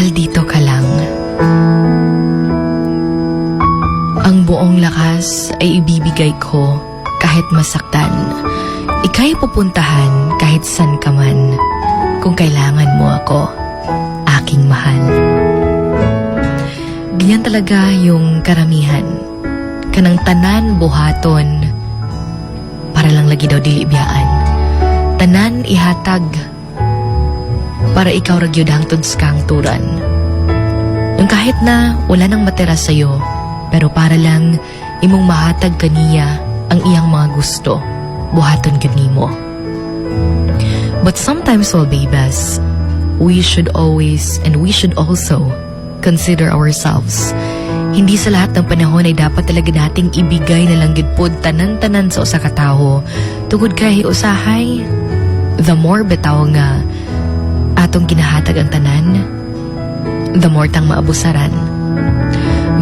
Maldito ka lang. Ang buong lakas ay ibibigay ko kahit masaktan. Ika'y pupuntahan kahit san ka man kung kailangan mo ako, aking mahal. Ganyan talaga yung karamihan. Kanang tanan buhaton para lang lagi daw dilibiyaan. Tanan ihatag para ikaw ragyod hangtod sa kang turan. Yung kahit na wala nang matera sa'yo, pero para lang imong mahatag kaniya ang iyang mga gusto, buhaton ganimo. But sometimes, well, babes, we should always and we should also consider ourselves. Hindi sa lahat ng panahon ay dapat talaga nating ibigay na lang gidpod tanan-tanan sa usa ka tawo. Tungod kay usahay, the more bitaw nga atong ginahatag ang tanan, the more tang maabusaran.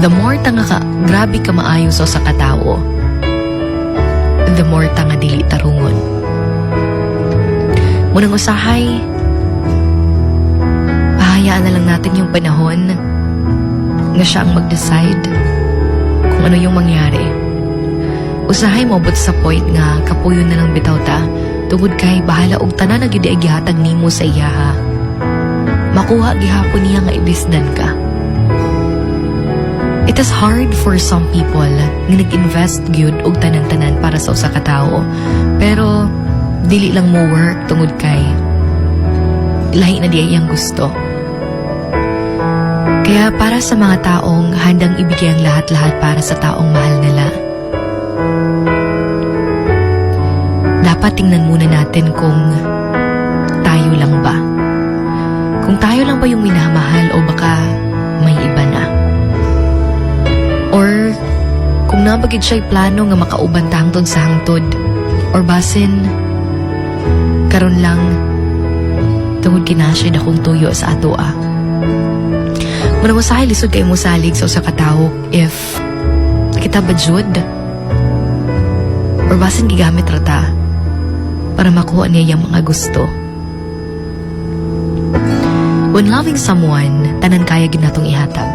The more tang nga ka, grabe ka maayo sa usa ka tawo, the more tang nga dili tarungon. Munang usahay, pahayaan na lang natin yung panahon na siya ang mag-decide kung ano yung mangyari. Usahay mo but sa point nga kapuyo na lang bitaw ta tungod kay bahala og tanan na gyud ay gihatag nimo sa iya ha. Makuha gihapon niya nga ibisdan ka. It is hard for some people nga nag-invest gyud og tanan-tanan para sa usa ka tawo. Pero dili lang mo work tungod kay lahi na di iyang gusto. Kaya para sa mga taong handang ibigay ang lahat-lahat para sa taong mahal nila, dapat tingnan muna natin kung tayo lang ba. Tayo lang ba yung minamahal o baka may iba na. Or kung nabagid siya'y plano nga makauban ta hangtod sa hangtod or basin karon lang tungod kinasya na kong tuyo sa ato ah. Muna lisod kay mo salig sa usa ka tawo if kita badyod or basin gigamit rata para makuha niya yung mga gusto. When loving someone, tanan kaya gid natong ihatag.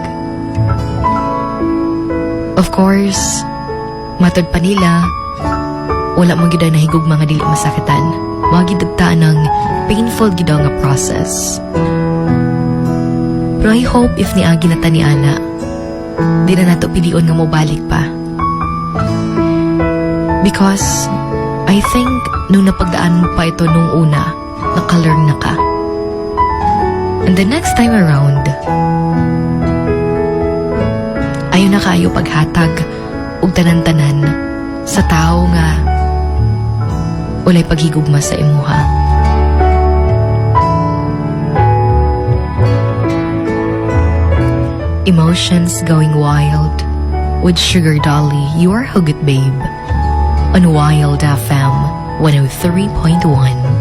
Of course, matod pa nila, wala mo gid na higog mga dili masakitan. Mga gidagtaan ng painful gid nga process. Pero I hope if ni Agi na ni Ana, di na nato pilion nga mo balik pa. Because I think nung napagdaan mo pa ito nung una, nakalearn na ka. The next time around, ayaw na kayo paghatag og tanan-tanan sa tao nga walay paghigugma sa imuha. Emotions going wild with Sugar Dolly, your Hugot Babe, on Wild FM 103.1.